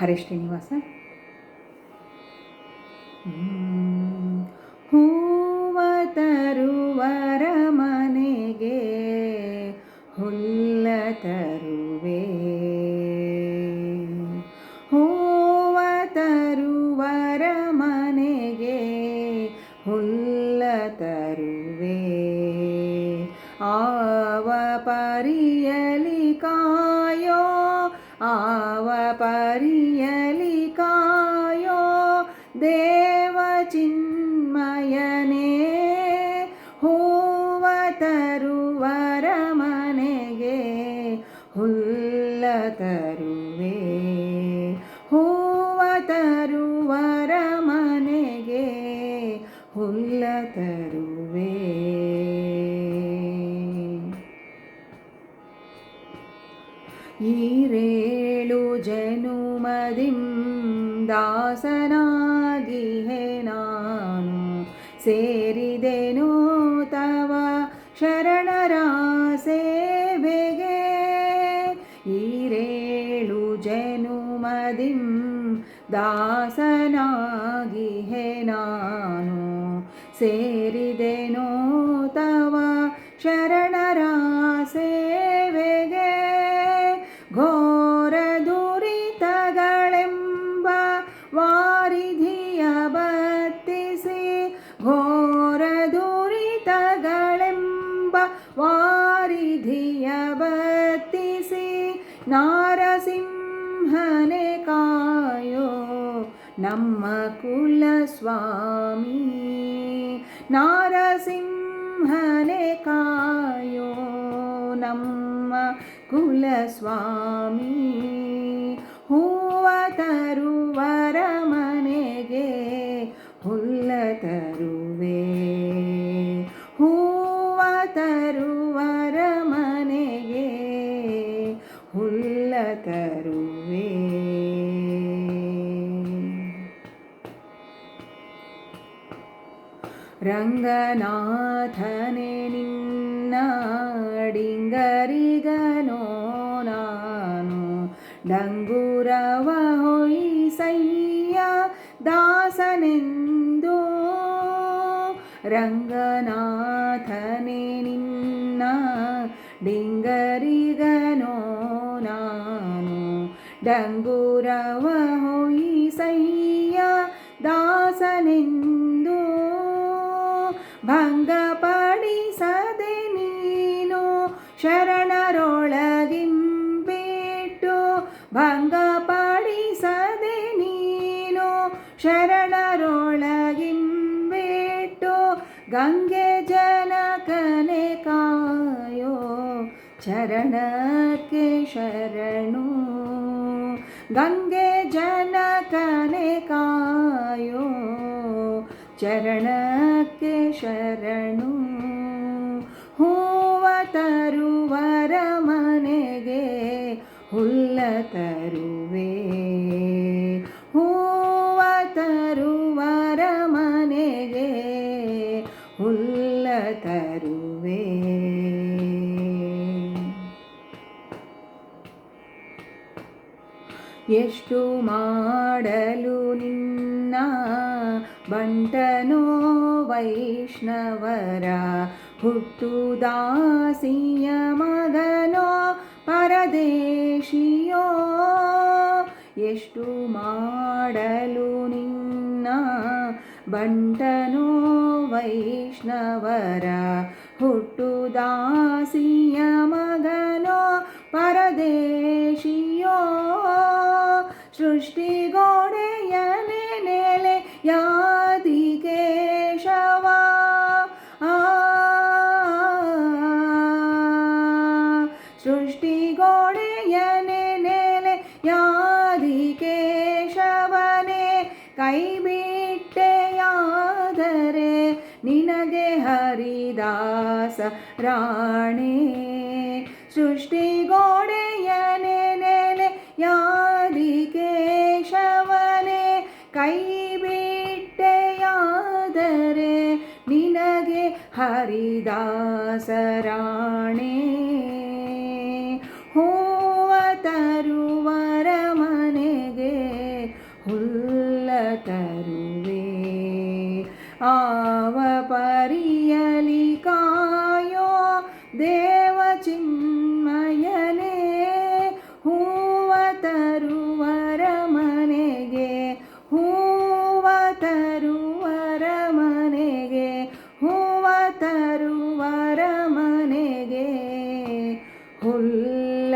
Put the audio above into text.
ಹರೀಶ್ ಶ್ರೀನಿವಾಸ. ಹೂವ ತರುವರ ಮನೆಗೆ ಹುಲ್ಲ ತರುವೆ. ಹೂವ ತರುವರ ಮನೆಗೆ ಹುಲ್ಲ ತರುವೆ. ಆವ ಪರಿಯಲಿ ಆವ ಕಾಯೋ ದೇವ ಚಿನ್ಮಯನೇ, ಹೂವ ತರುವರ ಮನೆಗೆ ಹುಲ್ಲ ತರುವೆ. ಹೂವ ತರುವರ ಮನೆಗೆ ಹುಲ್ಲ ತರುವೆ. ಈರೇಳು ಜನುಮದಿಂ ದಾಸನಾಗಿಹೆ ನಾನು ಸೇರಿದೆನೋ ತವ ಶರಣರ ಸೇವೆಗೆ ಈರೇಳು ಜನುಮದಿಂ ದಾಸನಾಗಿಹೆ ನಾನು ಸೇರಿದೆನೋ ನಾರಸಿಂಹನೆ ಕಾಯೋ ನಮ್ಮ ಕುಲ ಸ್ವಾಮಿ ನಾರಸಿಂಹನೆ ಕಾಯೋ ನಮ್ಮ ಕುಲಸ್ವಾಮಿ ಹೂವ ತರುವರ ಮನೆಗೆ ಹುಲ್ಲ ತರುವೆ ರಂಗನಾಥನೆ ನಿನ್ನ ಡಿಂಗರಿಗನೋ ನಾನು ಡಂಗುರವ ಹೊಯ್ಸಯ್ಯ ದಾಸನೆಂದು ರಂಗನಾಥನೆ ನಿನ್ನ ಡಿಂಗರಿಗನೋ ನಾನು ಡಂಗುರವ ಹೊಯ್ಸಯ್ಯ ದಾಸನೆಂದು ಭಂಗಪಡಿಸದೆ ನೀನು ಶರಣರೊಳಗಿಂಬಿಟ್ಟು ಭಂಗಪಡಿಸದೆ ನೀನು ಶರಣರೊಳಗಿಂಬಿಟ್ಟು ಗಂಗೆ ಜನಕನೆ ಕಾಯೋ ಚರಣಕ್ಕೆ ಶರಣು. ಗಂಗೆ ಜನಕನೆ ಕಾಯೋ ಚರಣಕ್ಕೆ ಶರಣು. ಹೂವ ತರುವರ ಮನೆಗೆ ಹುಲ್ಲ ತರುವೆ. ಹೂವ ತರುವರ ಮನೆಗೆ ಹುಲ್ಲ ತರುವೆ. ಎಷ್ಟು ಮಾಡಲು ನಿನ್ನ ಬಂಟನೋ ವೈಷ್ಣವರ ಹುಟ್ಟು ದಾಸಿಯ ಮಗನೋ ಪರದೇಶಿಯೋ. ಎಷ್ಟು ಮಾಡಲು ನಿನ್ನ ಬಂಟನೋ ವೈಷ್ಣವರ ಹುಟ್ಟು ದಾಸಿಯ ಮಗನೋ ಪರದೇಶಿಯೋ. ಸೃಷ್ಟಿಗೋಡೆಯನೆ ಕೈ ಬಿಟ್ಟೆಯಾದರೆ ನಿನಗೆ ಹರಿದಾಸ ರಾಣೆ. ಸೃಷ್ಟಿಗೋಡೆಯನೆ ನೆನೆ ಯಾದಿ ಕೇಶವನೇ ಕೈ ಬಿಟ್ಟೆಯಾದರೆ ನಿನಗೆ ಹರಿದಾಸ ರಾಣೆ. ಬಾಳಲಿ ಕಾಯೋ ದೇವ ಚಿನ್ಮಯನೇ ಹೂವ ತರುವರ ಮನೆಗೆ ಹೂವ ತರುವರ ಮನೆಗೆ ಹೂವ ತರುವರ ಮನೆಗೆ ಹುಲ್ಲ